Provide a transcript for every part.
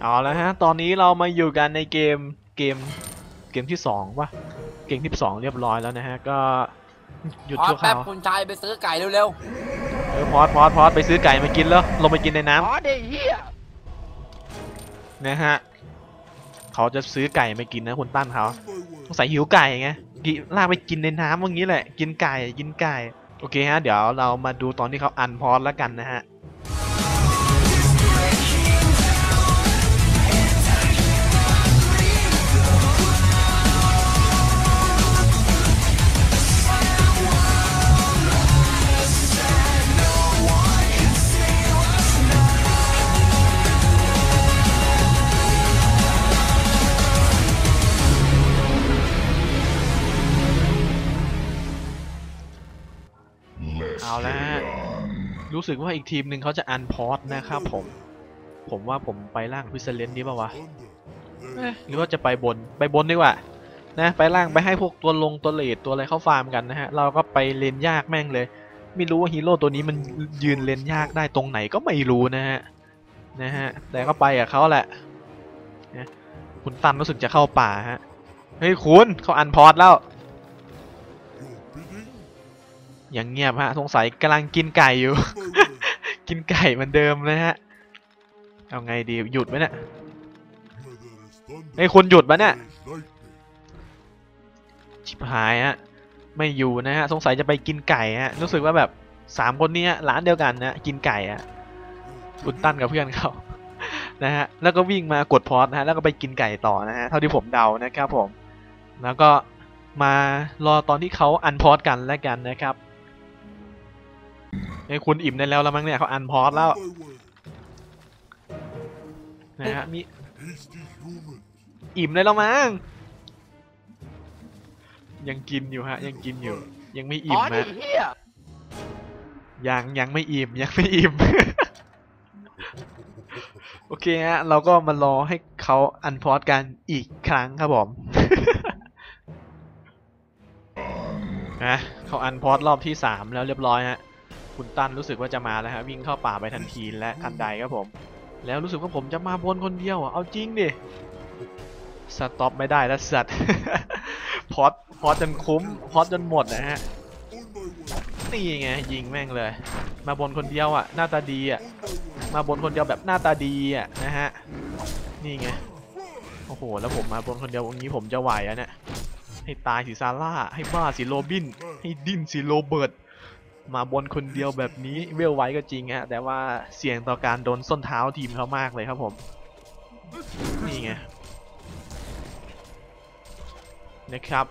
เอาแล้วฮะ ตอนนี้เรามาอยู่กันในเกมเกมเกมที่สองวะเกมที่สองเรียบร้อยแล้วนะฮะ ก็หยุดพอชั่วคแป๊บราวคุณชายไปซื้อไก่เร็วเออพอดพอดพอดไปซื้อไก่มากินแล้วลงไปกินในน้ำ ๆอ๋อเด็กเฮียนะฮะเขาจะซื้อไก่มากินนะคุณตั้นเขาสงสัยหิวไก่ไงกิลากไปกินในน้ำอย่างนี้แหละ กินไก่กินไก่ โอเคฮะ เดี๋ยวเรามาดูตอนที่เขาอันพอดแล้วกันนะฮะ รู้สึกว่าอีกทีมหนึ่งเขาจะอันพอดนะครับผม ผมว่าผมไปล่างพิเศษเลนดีป่าวะเอ๊ะหรือว่าจะไปบนไปบนดีกว่านะไปล่างไปให้พวกตัวลงตัวเลดตัวอะไรเข้าฟาร์มกันนะฮะเราก็ไปเลนยากแม่งเลย ไม่รู้ว่าฮีโร่ตัวนี้มันยืนเลนยากได้ตรงไหนก็ไม่รู้นะฮะนะฮะแต่ก็ไปกับเขาแหละนะคุณตันรู้สึกจะเข้าป่าฮะเฮ้ยคุณเขาอันพอดแล้ว ย่างเงียบฮะสงสัยกำลังกินไก่อยู่ กินไก่เหมือนเดิมนะฮะ เอาไงดีหยุดไหมเนี่ยไอ้คุณหยุดปะเนี่ยชิบหายฮะไม่อยู่นะฮะสงสัยจะไปกินไก่ฮะรู้สึกว่าแบบสามคนเนี้ยร้านเดียวกันนะกินไก่อะคุณตั้นกับเพื่อนเขานะฮะแล้วก็วิ่งมากดพอสนะฮะแล้วก็ไปกินไก่ต่อนะฮะเท่าที่ผมเดานะครับผมแล้วก็มารอตอนที่เขาอันพอสกันแล้วกันนะครับ ไอ้ยคุณอิ่มได้แล้วละมั้งเนี่ยเขาอันพอสแล้วนะฮะมีอิ่มได้แล้วมั้งยังกินอยู่ฮะ ยังกินอยู่ ยังไม่อ๋อิ่อมเด็ฮะกเฮียยังยังไม่อิ่มยังไม่อิ่มโอเคฮะเราก็มารอให้เขาอันพอดกันอีกครั้งครับผมนะเขาอันพอดรอบที่สามแล้วเรียบร้อยฮะ คุณตั้นรู้สึกว่าจะมาแล้วฮะวิ่งเข้าป่าไปทันทีและทันใดครับผม แล้วรู้สึกว่าผมจะมาบนคนเดียวอะเอาจริงดิสต็อปไม่ได้แล้วสัตว์พอดพอดจนคุ้มพอดจนหมดนะฮะนี่ไงยิงแม่งเลย มาบนคนเดียวอะหน้าตาดีอะมาบนคนเดียวแบบหน้าตาดีอะนะฮะนี่ไงโอ้โหแล้วผมมาบนคนเดียวอย่างนี้ผมจะไหวอะเนี่ยให้ตายสิซาร่าให้บ้าสิโรบิน ให้ดิ้นสิโรเบิร์ต มาบนคนเดียวแบบนี้เวลไว้ก็จริงฮะแต่ว่าเสี่ยงต่อการโดนส้นเท้าทีมเขามากเลยครับผม นี่ไงนะครับ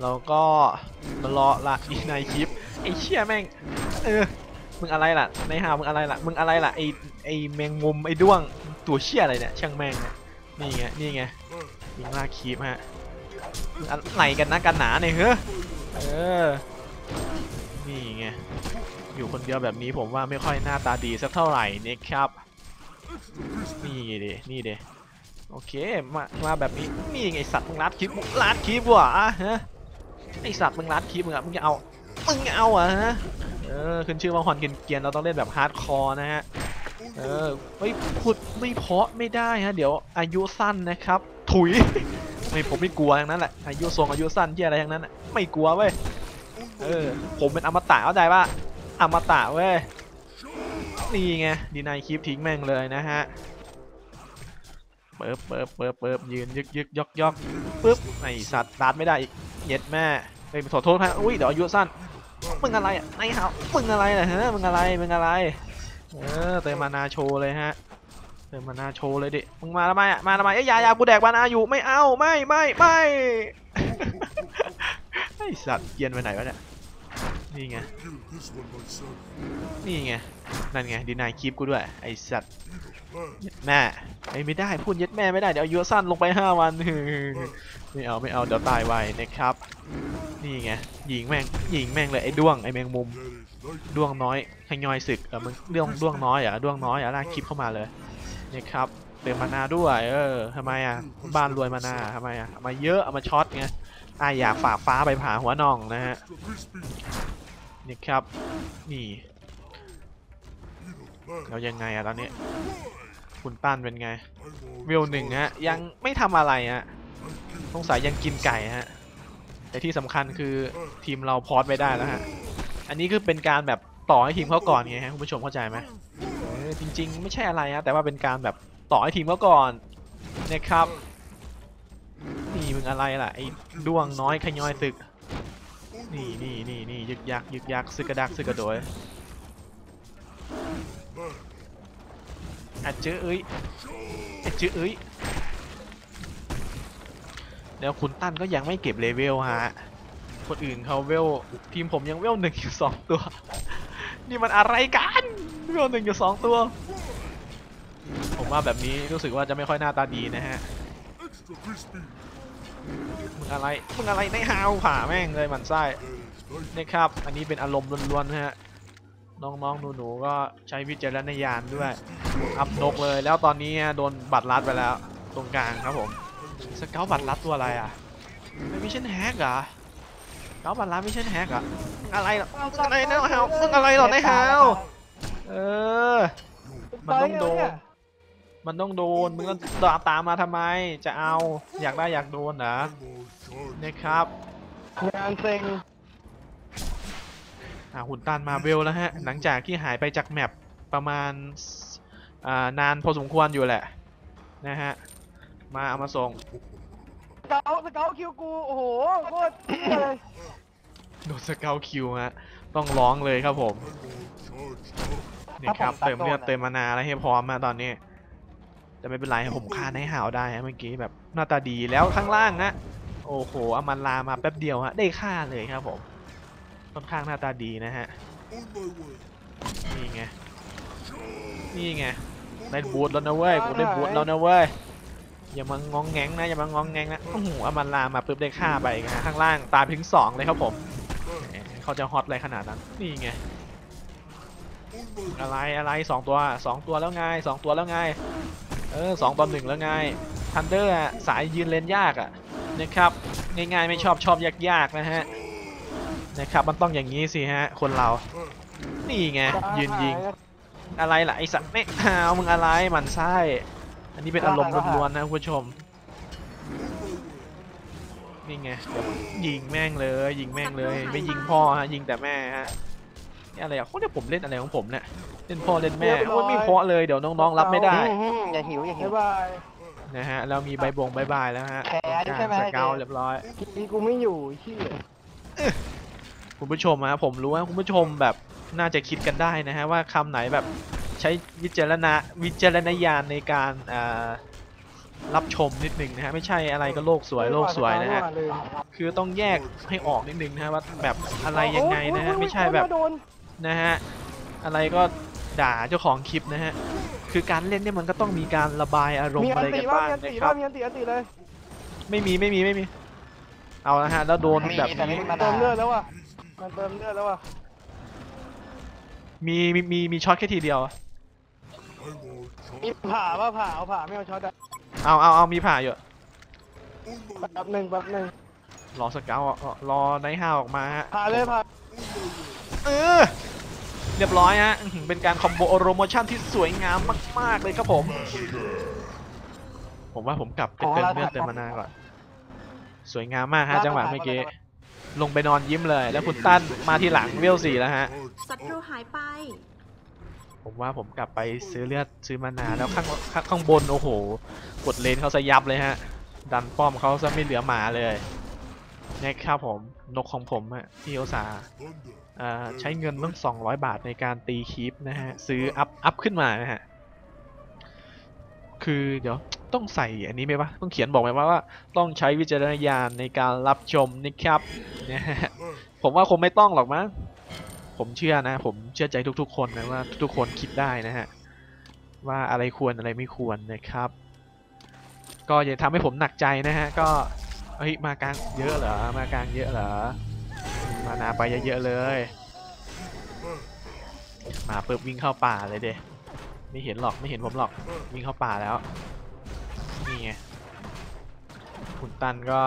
เราก็มารอละอีในคลิปไอ้เชี่ยแม่งเออมึงอะไรล่ะในหามึงอะไรล่ะมึงอะไรล่ะไอ้ไอ้แมงมุมไอ้ด้วงตัวเชี่ยอะไรเนี่ยช่างแม่งเนี่ยนี่ไงนี่ไงยิงลากคลิปฮะอะไรกันนะกันหนาเนี่ยเฮ้อเออ อยู่คนเดียวแบบนี้ผมว่าไม่ค่อยหน้าตาดีสักเท่าไหร่นะครับ นี่เดนี่เดโอเคมามาแบบนี้นี่ไงสัตว์มึงรัดคลิปมึงรัดคลิปว่ะฮะไอสัตว์มึงรัดคลิปมึงอะมึงจะเอามึงเอาอะฮะเออขึ้นชื่อว่าฮอนเกรียนเราต้องเล่นแบบฮาร์ดคอร์นะฮะเออเฮ้ยพูดไม่เพาะไม่ได้ฮะเดี๋ยวอายุสั้นนะครับ ถุยไม่ผมไม่กลัวทั้งนั้นแหละอายุทรงอายุสั้นที่อะไรทั้งนั้นไม่กลัวเว้ยเออผมเป็นอมตะเข้าใจป่ะ อมตะเว้ย นี่ไงดีนายคลิปทิ้งแม่งเลยนะฮะ เปิบเปิบเปิบเปิบยืนยึกยึกยอกยอกปึ๊บไอสัตว์ดัดไม่ได้อีกเย็ดแม่เฮ้ยขอโทษฮะอุ้ยเดี๋ยวอายุสั้น มึงอะไรอะไอ้หาวมึงอะไรนะฮะ มึงอะไร มึงอะไร เออเติมมานาโชว์เลยฮะเติมมานาโชว์เลยดิ มึงมาทำไมอะ มาทำไมเอ้ยยายากูแดกมานาอยู่ ไม่เอา ไม่ไม่ไม่ไอสัตว์เกรียนไปไหนวะเนี่ย นี่ไง นี่ไง นั่นไงดีนายคลิปกูด้วย ไอสัตว์เย็ดแม่ไอยไม่ได้พูดเย็ดแม่ไม่ได้ เดี๋ยวอายุสั้นลงไป5วันไม่เอาไม่เอาเดี๋ยวตายไวนะครับ นี่ไงยิงแม่งยิงแม่งเลยไอ้ด้วงไอ้แมงมุมด้วงน้อยขยอยศึกเออมึงด้วงด้วงน้อยเหรอะด้วงน้อยเหรอะลากคลิปเข้ามาเลยนี่ครับเติมมานาด้วยเออทำไมอะบ้านรวยมานาทำไมอะเอามาเยอะเอามาช็อตไงอะอยากฝากฟ้าไปผ่าหัวน่องนะฮะ นี่ครับ นี่เรายังไงอะตอนนี้ คุณตั้นเป็นไงเวลหนึ่งฮะ ยังไม่ทำอะไรฮะสงสัยยังกินไก่ฮะ แต่ที่สำคัญคือทีมเราพอดไปได้แล้วฮะ อันนี้คือเป็นการแบบต่อให้ทีมเขาก่อนไงฮะคุณผู้ชมเข้าใจไหมจริง ๆ ไม่ใช่อะไรฮะ แต่ว่าเป็นการแบบต่อให้ทีมเขาก่อนนะครับ นี่มึงอะไรล่ะไอ้ด้วงน้อยขย้อยตึก นี่นี่นี่นี่ยึกยักยึกยักซึกกระดักซึกกระโดยอัดเจอเอ้ยอัดเจอเอ้ยแล้วคุณตั้นก็ยังไม่เก็บเลเวลฮะ คนอื่นเขาเวลทีมผมยังเวลหนึ่งอยู่สองตัว นี่มันอะไรกันเวลหนึ่งอยู่สองตัว ผมว่าแบบนี้รู้สึกว่าจะไม่ค่อยหน้าตาดีนะฮะ มึงอะไร มึงอะไรในฮาวผ่าแม่งเลยหมันไส้นะครับ อันนี้เป็นอารมณ์ล้วนๆนะฮะ น้องๆหนูๆก็ใช้วิจารณญาณด้วย อัพนกเลย แล้วตอนนี้โดนบัตรลัดไปแล้ว ตรงกลางครับผม สเกลบัตรลัดตัวอะไรอะไม่มิชชั่นแฮกเหรอเกลบัตรลัดมิชชั่นแฮกอมึงอะไรหรออะไรนะฮาวมึงอะไรหรอในฮาวเออ มันต้องโดน มันต้องโดน มึงก็ตามมาทำไม จะเอา อยากได้อยากโดนเหรอนะครับงานเซ็งอ่าหุ่นตันมาเวลแล้วฮะ หลังจากที่หายไปจากแมปประมาณอ่านานพอสมควรอยู่แหละ นะฮะ มาเอามาส่งสเกลสเกลคิวกู โอ้โหโคตรเหี้ยเลยโดนสเกลคิวฮะ ต้องร้องเลยครับผมนี่ครับเติมเลือดเติมมานาอะไรให้พร้อมมาตอนนี้ แต่ไม่เป็นไรผมฆ่าในหาวได้เมื่อกี้แบบหน้าตาดีแล้วข้างล่างฮะโอ้โหอามันลามาแป๊บเดียวฮะได้ฆ่าเลยครับผมค่อนข้างหน้าตาดีนะฮะนี่ไงนี่ไงได้บูทแล้วนะเว้ยกูได้บูทแล้วนะเว้ยอย่ามางองแงงนะอย่ามางองแงงนะโอ้โหอามันลามาปุ๊บได้ฆ่าไปอีกฮะข้างล่างตายไปถึงสองเลยครับผมเขาจะฮอตอะไรขนาดนั้นนี่ไงอะไรอะไรสองตัวสองตัวแล้วไงสองตัวแล้วไง เออสองต่อหนึ่งแล้วไงทันเดอร์อะสายยืนเลนยากอะนะครับง่ายๆไม่ชอบชอบยากๆนะฮะนะครับมันต้องอย่างนี้สิฮะคนเรา นี่ไงยืนยิง อะไรล่ะไอสัตว์ไม่อ้าวมึงอะไรหมันไส้อันนี้เป็นอารมณ์ล้วนๆนะคุณผู้ชมนี่ไงยวยิงแม่งเลยยิงแม่งเลย ไม่ยิงพ่อฮะยิงแต่แม่ฮะนี่อะไรอะโคตรผมเล่นอะไรของผมเนี่ย เล่นพ่อเล่นแม่โอ้ยไม่เพราะเลยเดี๋ยวน้องๆรับไม่ได้อื้อหืออย่าหิวอย่าหิวบาย นะฮะแล้วมีใบบงบายบายแล้วฮะแขนใช่ไหม สเกลเรียบร้อยทีกูไม่อยู่ที่คุณผู้ชมฮะผมรู้ว่าคุณผู้ชมแบบน่าจะคิดกันได้นะฮะว่าคำไหนแบบใช้วิจารณะวิจารณญาณในการอ่ารับชมนิดหนึ่งนะฮะไม่ใช่อะไรก็โลกสวยโลกสวยนะฮะลืมคือต้องแยกให้ออกนิดนึงนะฮะว่าแบบอะไรยังไงนะฮะไม่ใช่แบบโดนนะฮะอะไรก็ ด่าเจ้าของคลิปนะฮะ คือการเล่นเนี่ยมันก็ต้องมีการระบายอารมมีณ์อัอะนไรตีกันว่าบ้างมีอันตีนะคว่ารับมีอันตีอันตีเลยไม่มีไม่มีไม่มี เอาละฮะ แล้วโดนแบบนี้เติมเลือดแล้วว่ะมันเติมเลือดแล้วว่ะมีมีมีมีช็อตแค่ทีเดียว มีผ่าป่ะผ่าเอาผ่าไม่เอาช็อตอะเอาเอาเอามีผ่าอยู่แป๊บหนึ่งแป๊บหนึ่งรอสเกลอะรอไนท์ฮาวออกมาฮะผ่าเลยผ่าเออเรียบร้อยฮะอื้อหือเป็นการคอมโบโรโมชั่นที่สวยงามมาก ๆ เลยครับผม ผมว่าผมกลับไปเติมเลือดเติมมานาก่อน สวยงามมากฮะจังหวะเมื่อกี้ลงไปนอนยิ้มเลย แล้วคุณตั้นมาที่หลังเวลสี่แล้วฮะศัตรูหายไป ผมว่าผมกลับไปซื้อเลือดซื้อมานาแล้วข้างข้างข้างบนโอ้โห กดเลนเขาซะยับเลยฮะ ดันป้อมเขาซะไม่เหลือหมาเลย นะครับผมนกของผมอะพี่โอตสาห์อ่าใช้เงินตั้ง 200 บาทในการตีคีปนะฮะ ซื้ออัพอัพขึ้นมานะฮะ คือเดี๋ยวต้องใส่อันนี้ไหมวะต้องเขียนบอกไหมว่าว่า ต้องใช้วิจารณญาณในการรับชมนะครับนะฮะผมว่าคงไม่ต้องหรอกมั้งผมเชื่อนะ ผมเชื่อใจทุกๆ คนนะว่าทุกๆคนคิดได้นะฮะว่าอะไรควรอะไรไม่ควรนะครับ ก็อย่าทำให้ผมหนักใจนะฮะก็ ฮ้ยมากลางเยอะเหรอมากลางเยอะเหรอมานาไปเยอะๆเลย มาปุ๊บวิ่งเข้าป่าเลยเดไม่เห็นหรอกไม่เห็นผมหรอกวิ่งเข้าป่าแล้วนี่ไงคุณตันก็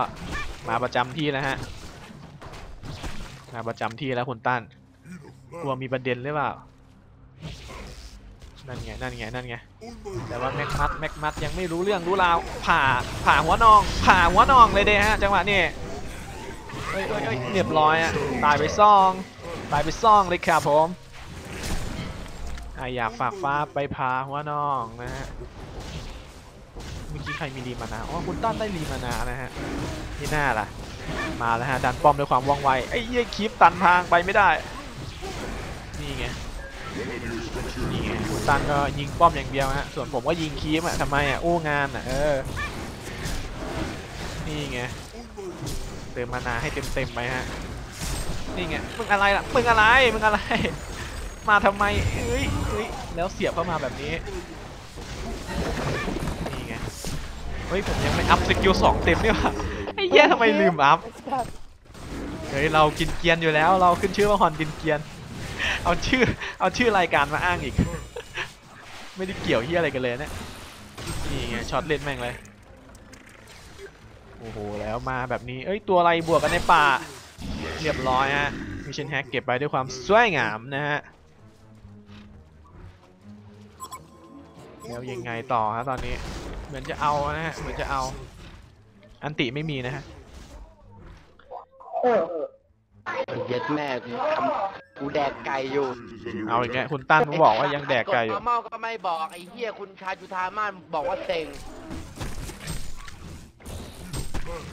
มาประจำที่แล้วฮะมาประจำที่แล้วคุณตันกลัวมีประเด็นหรือเปล่า นั่นไง นั่นไง นั่นไง แต่ว่าแม็กมัดแม็กมัดยังไม่รู้เรื่องรู้ราว ผ่า ผ่าหัวนอง ผ่าหัวนองเลยเด้ฮะ จังหวะนี้เอ้ยเอ้ยเอ้ยเรียบร้อยอะตายไปซอง ตายไปซองเลยครับผมอะอยากฝากฟ้าไปผ่าหัวนองนะฮะ เมื่อกี้ใครมีรีมานาอ๋อคุณต้นได้รีมานานะฮะที่หน้าล่ะ มาแล้วฮะดันป้อมด้วยความว่องไว ไอ้เหี้ยคลิปตันทางไปไม่ได้ นี่ไง นี่ไงคุณตันก็ยิงป้อมอย่างเดียวฮะ ส่วนผมก็ยิงคีมอะทำไมอะอู้งานอะเออ นี่ไงเติมมานาให้เต็มเต็มๆไปฮะ นี่ไงมึงอะไรล่ะ มึงอะไร มึงอะไร มาทำไมเอ้ยเอ้ยแล้วเสียบเข้ามาแบบนี้ นี่ไง เฮ้ยผมยังไม่อัพสกิลสองเต็มนี่หว่าไอ้เหี้ยทำไมลืมอัพ เฮ้ยเรากินเกียนอยู่แล้ว เราขึ้นชื่อว่าฮอนกินเกียน เอาชื่อ เอาชื่อรายการมาอ้างอีก ไม่ได้เกี่ยวเฮียอะไรกันเลยเนี่ย นี่ไงช็อตเล่นแม่งเลย โอ้โห แล้วมาแบบนี้ เอ้ย ตัวอะไรบวกกันในป่า เรียบร้อยฮะ มิชชั่นแฮกเก็บไปด้วยความสวยงามนะฮะ แล้วยังไงต่อฮะตอนนี้ เหมือนจะเอานะฮะ เหมือนจะเอา อันติไม่มีนะฮะ เย็ดแม่กูทำกูแดกไก่อยู่เอาอีกแล้วคุณตั้นเขาบอกว่ายังแดกไก่อยู่กดมาเมาก็ไม่บอกไอ้เหี้ยคุณชายจุธามาศบอกว่าเซ็ง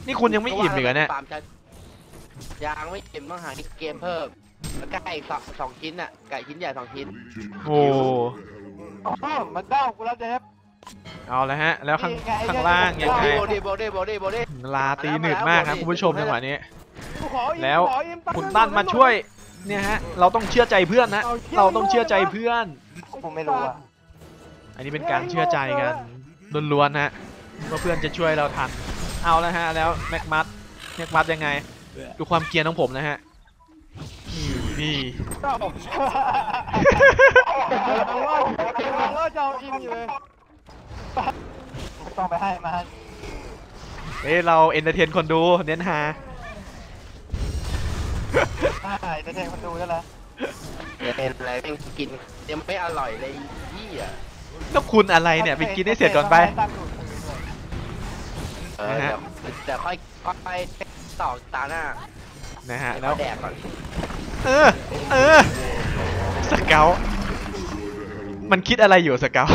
นี่คุณยังไม่อิ่มอีกเหรอเนี่ยปาล์มจะยังไม่อิ่มต้องหาเกมเพิ่มแล้วก็ไก่สองสองชิ้นอะไก่ชิ้นใหญ่สองชิ้นโอ้อ๋อมันเด้ากูแล้วเดฟเอาแล้วฮะ แล้วข้างนี่ไงข้างล่างยังไงโบดี้โบดี้โบดี้โบดี้ลาตีหนืดมากครับคุณผู้ชมจังหวะนี้กูขออิ่ม แล้วขออิ่มคุณตั้นมาช่วยเนี่ยฮะเราต้องเชื่อใจเพื่อนนะเราต้องเชื่อใจเพื่อนผมไม่รู้อะอันนี้เป็นการเชื่อใจกันล้วนๆนะว่าเพื่อนจะช่วยเราทันเอาแล้วฮะแล้วแม็กมัดแม็กมัดยังไง ดูความเกรียนของผมนะฮะนี่ก็ผมกำลังว่ากำลังว่าจะเอาอิ่มอยู่เลยไม่ต้องไปให้มาเอ้ยเราเอนเตอร์เทนคนดูเน้นหา ได้จะแทงประตูแล้วแหละเป็นอะไรแม่งกินยังไม่อร่อยเลยไอ้เหี้ยแล้วคุณอะไรเนี่ยไปกินให้เสร็จก่อนไป เออนะฮะ เดี๋ยวเดี๋ยวค่อยค่อยต่อตาหน้านะฮะให้แล้วเขาแดกก่อนเออเออสเกลมันคิดอะไรอยู่สเกล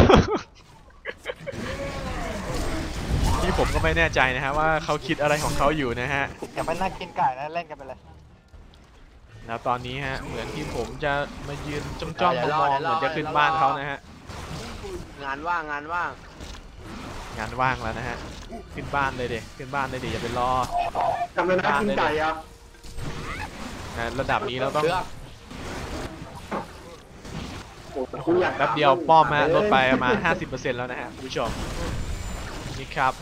นี่ผมก็ไม่แน่ใจนะฮะว่าเขาคิดอะไรของเขาอยู่นะฮะ อย่าไปนั่งกินไก่นะเล่นกันไปเลย แล้วตอนนี้ฮะเหมือนที่ผมจะมายืนจ้องจ้องๆมองๆเหมือนจะขึ้นบ้านเขานะฮะงานว่างงานว่าง งานว่างแล้วนะฮะขึ้นบ้านเลยเด็ขึ้นบ้านเลยเด็อย่าไปรอทำไมน่ากินไก่อะนะระดับนี้เราต้องเลือกโอ้กูอยากแป๊บเดียวป้อมฮะลดไปประมาณ50%แล้วนะฮะคุณผู้ชมนี่ครับ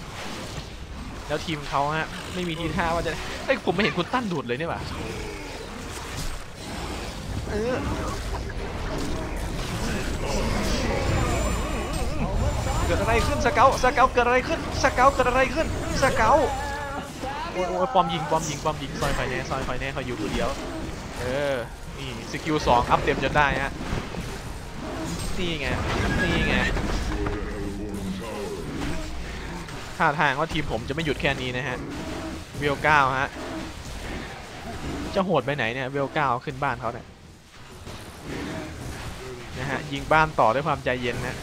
แล้วทีมเขาฮะไม่มีทีท่าว่าจะเอ้ยผมไม่เห็นคุณตั้นดูดเลยนี่หว่า เออเกิดอะไรขึ้นสเกลสเกลเกิดอะไรขึ้นสเกลเกิดอะไรขึ้นสเกลโอ้ยโอ้ยปอมยิงปอมยิงปอมยิงซอยไฟแน่ซอยไฟแน่เขาอยู่คนเดียวเออนี่สกิลสองอัพเต็มจนได้ฮะนี่ไงนี่ไงท่าทางว่าทีมผมจะไม่หยุดแค่นี้นะฮะเวลเก้าฮะจะโหดไปไหนเนี่ยเวลเก้าขึ้นบ้านเขาเนี่ย นะฮะยิงบ้านต่อด้วยความใจเย็นนะ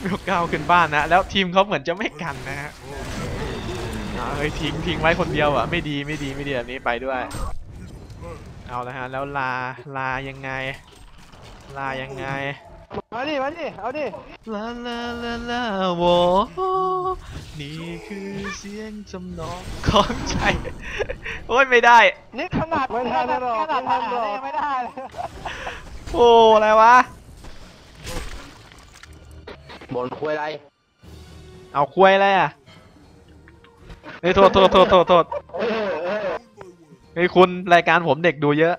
เวลเก้าขึ้นบ้านนะ แล้วทีมเขาเหมือนจะไม่กันนะฮะเฮ้ยทิ้งทิ้งไว้คนเดียวอะไม่ดีไม่ดีไม่ดีแบบนี้ไปด้วย เอาละฮะแล้วลาลายังไง ลายังไง มาดิมาดิเอาดิลาลาลาลาโวนี่คือเสียงจำนองของใจ โอ้ยไม่ได้ นี่ขนาดไม่ทันหรอกขนาดทำเลยไม่ได้เลยโอ้อะไรวะบนคุยอะไร เอาคุยอะไรอะเฮ้ยโทษโทษโทษโทษโทษเฮ้ยคุณรายการผมเด็กดูเยอะ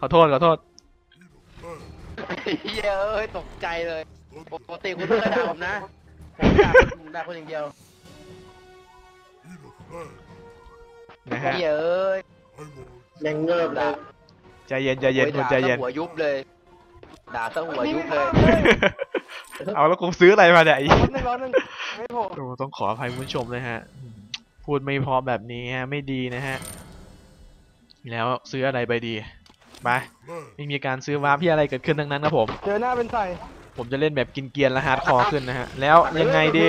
ขอโทษขอโทษ เหี้ยเอ้ยตกใจเลยปกติคุณไม่เคยด่าผมนะผมด่าคุณด่าคนอย่างเดียวนะฮะเหี้ยเอ้ยยังเงิบเลยใจเย็นใจเย็นคุณใจเย็นโอ้ด่าซะหัวยุบเลย ด่าซะหัวยุบเลย เอาแล้วกูซื้ออะไรมาเนี่ยไอ้ร้อนหนึ่งร้อนหนึ่งไม่โผล่โอ้ต้องขออภัยคุณผู้ชมเลยฮะ พูดไม่เพอแบบนี้ฮะไม่ดีนะฮะ แล้วซื้ออะไรไปดี ไปไม่มีการซื้อวาร์ปที่อะไรเกิดขึ้นทั้งนั้นนะผม เจอหน้าเป็นใส่ผมจะเล่นแบบกินเกรียนและฮาร์ดคอร์ขึ้นนะฮะ แล้วยังไงดี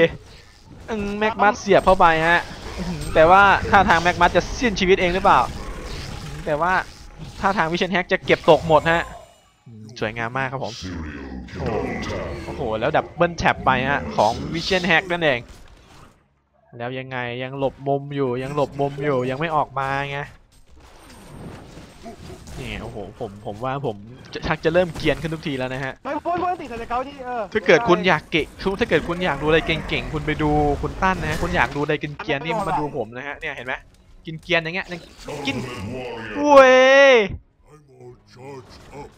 อืมแม็กมัสเสียบเข้าไปฮะอื้อหือแต่ว่าท่าทางแม็กมัสจะสิ้นชีวิตเองหรือเปล่าอืมแต่ว่าท่าทางวิเชนแฮกจะเก็บตกหมดฮะอืมสวยงามมากครับผมโอ้โหโอ้โห แล้วดับเบิลแท็บไปฮะ ของวิเชนแฮกนั่นเอง แล้วยังไงยังหลบมุมอยู่ยังหลบมุมอยู่ยังไม่ออกมาไง นี่โอ้โหผมผมว่าผมจะชักจะเริ่มเกรียนขึ้นทุกทีแล้วนะฮะ ไม่พ้นพ้นติดใส่เขาที่เออถ้าเกิดคุณอยากเก่งคือถ้าเกิดคุณอยากดูอะไรเก่งๆคุณไปดูคุณตั้นนะฮะคุณอยากดูอะไรกินเกียนๆนี่มาดูผมนะฮะเนี่ยเห็นไหมกินเกียนอย่างเงี้ยยังกินเว้ย I'm all charged up.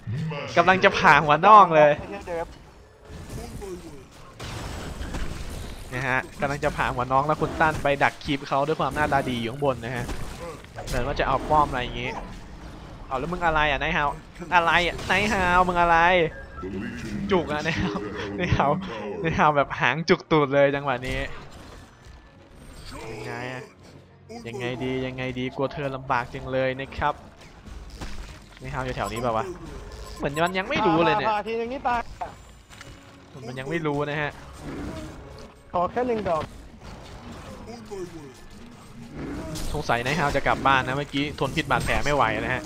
กำลังจะผ่าหัวน่องเลยไม่ใช่เดิม On my way. นะฮะกำลังจะผ่าหัวน้องแล้วคุณตั้นไปดักคลิปเขาด้วยความหน้าตาดีอยู่ข้างบนนะฮะเหมือนว่าจะเอาป้อมอะไรอย่างงี้ เอาแล้วมึงอะไรอะนายฮาวมึงอะไรอะนายฮาวมึงอะไร จุกอะนายฮาวนายฮาวนายฮาวแบบหางจุกตูดเลยจังหวะนี้ยังไงอะยังไงดียังไงดีกลัวเธอลำบากจังเลยนะครับนายฮาวอยู่แถวนี้เปล่าวะเหมือนมันยังไม่รู้เลยเนี่ยผ่าทีอย่างนี้ตายมันยังไม่รู้นะฮะขอแค่หนึ่งดอก On my way. สงสัยนายฮาวจะกลับบ้านนะเมื่อกี้ทนพิษบาดแผลไม่ไหวนะฮะ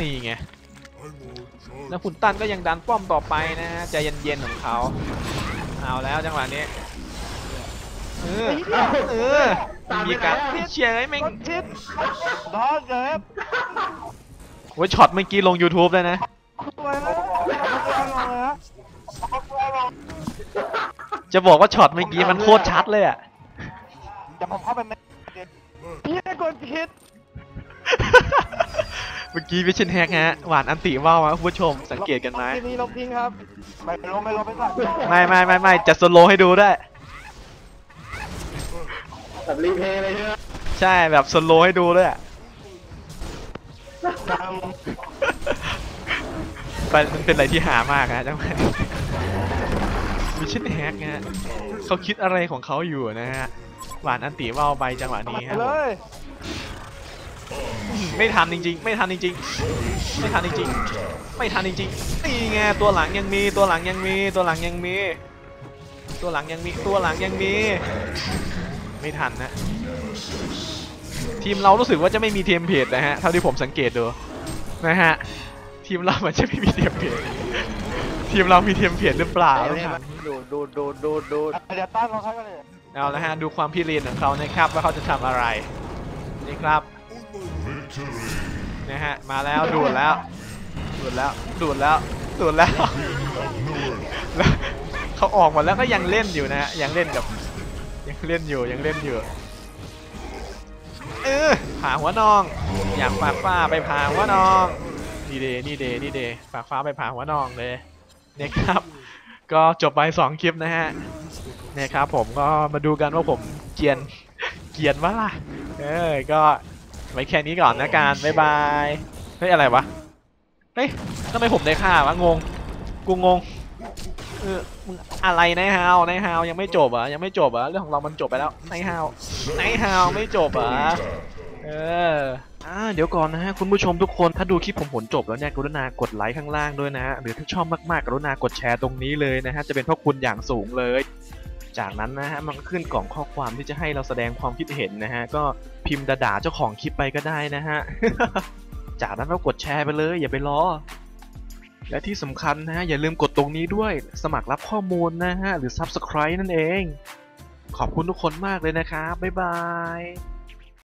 นี่ไง I'm all แล้ว charged. คุณตั้นก็ยังดันป้อมต่อไปนะฮะใจเย็นๆของเขาเอาแล้วจังหวะนี้เออเออมีการไม่เชียร์ไอ้แม่งรถชิดดอสเจ็บโอ้ยช็อตเมื่อกี้ลง YouTube เลยนะสวยนะไม่เอาลงเลยนะจะบอกว่าช็อตเมื่อกี้มันโคตรชัดเลยอะเดี๋ยวผมเข้าไปแม่พี่ให้กดคิด เมื่อกี้วิชินแฮกฮะ หวานอันติว่าวะคุณผู้ชมสังเกตกันไหมทีนี้ลบทิ้งครับ ไม่ลงไม่ลงไม่ใส่ไม่ไม่ไม่ไม่จะสโลว์ให้ดูด้วยแบบรีเพย์เลยใช่ไหมใช่แบบสโลว์ให้ดูด้วยอะตามมันมันเป็นอะไรที่หามากฮะจังหวะวิชินแฮกฮะเขาคิดอะไรของเขาอยู่นะฮะ หวานอันติว่าวไปจังหวะนี้ไปฮะ เลย ไม่ทันจริงๆ ไม่ทันจริงๆ ไม่ทันจริงๆ ไม่ทันจริงๆ นี่ไงตัวหลังยังมีตัวหลังยังมีตัวหลังยังมี ตัวหลังยังมีตัวหลังยังมี ไม่ทันนะ ทีมเรารู้สึกว่าจะไม่มีเทมเพลตนะฮะเท่าที่ผมสังเกตดูนะฮะทีมเรามันจะไม่มีเทมเพลตทีมเรามีเทมเพลตหรือเปล่าเอาต้องเนี่ยถามมันดูดดูดดูดดูดดูดเดี๋ยวต้านของเขากันเลยเอาละฮะดูความพิเรนของเขานะครับว่าเขาจะทำอะไรนี่ครับ On my way. นะฮะมาแล้วดูดแล้วดูดแล้วดูดแล้วดูดแล้วแล้วเขาออกหมดแล้วก็ยังเล่นอยู่นะฮะยังเล่นกับยังเล่นอยู่ยังเล่นอยู่เออผ่าหัวน้อง อยากฝากฟ้าไปผ่าหัวน้องนี่เดนี่เดนี่เดฝากฟ้าไปผ่าหัวน้องเลยนี่ยครับ ก็จบไปสองคลิปนะฮะนี่ยครับผมก็มาดูกันว่าผมเกียนเกียนว่าล่ะเออก็ ไว้แค่นี้ก่อนนะการบ๊ายบาย เฮ้ยอะไรวะ เฮ้ยทำไมผมได้ค่าวะงง กูงงเออมึงอะไรนายฮาวนายฮาวยังไม่จบอะยังไม่จบอะเรื่องของเรามันจบไปแล้วนายฮาวนายฮาวไม่จบอะเอออ่าเดี๋ยวก่อนนะฮะคุณผู้ชมทุกคนถ้าดูคลิปผมผลจบแล้วเนี่ยกรุณากดไลค์ข้างล่างด้วยนะฮะหรือถ้าชอบมากๆกรุณากดแชร์ตรงนี้เลยนะฮะจะเป็นพระคุณอย่างสูงเลย จากนั้นนะฮะมันก็ขึ้นกล่องข้อความที่จะให้เราแสดงความคิดเห็นนะฮะก็พิมพ์ด่าเจ้าของคลิปไปก็ได้นะฮะจากนั้นก็กดแชร์ไปเลย อย่าไปรอและที่สำคัญนะฮะอย่าลืมกดตรงนี้ด้วย สมัครรับข้อมูลนะฮะหรือ Subscribe นั่นเอง ขอบคุณทุกคนมากเลยนะครับบ๊ายบาย